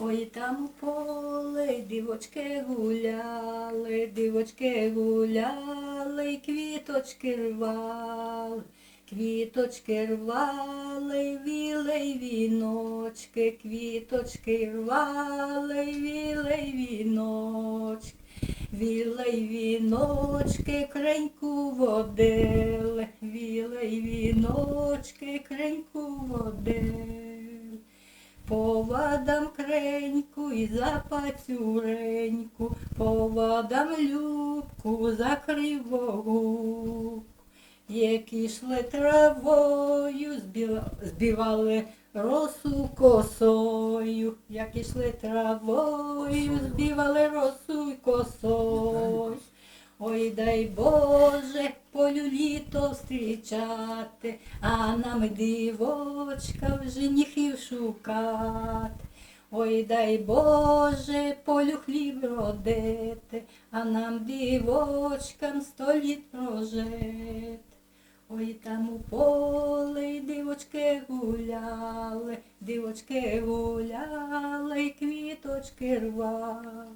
Ой, там у поле дівочки гуляли, дівочки гуляли, квіточки рвали, квіточки рвали, віли й віночки, квіточки рвали, віли й віночки. Вілей віночки, креньку водили, вілей віночки, креньку водили. Повадам креньку і за пацюреньку, повадам любку за кривогубку. Які йшли травою, збивали росу косою, як ішли травою, збивали росу й косою. Ой, дай Боже, полю літо встрічати, а нам дівочка в женихів шукати. Ой, дай Боже, полю хліб родити, а нам дівочкам сто літ прожити. Ой, там у полі дівочки гуляли, дівочки гуляли, квіточки рвали.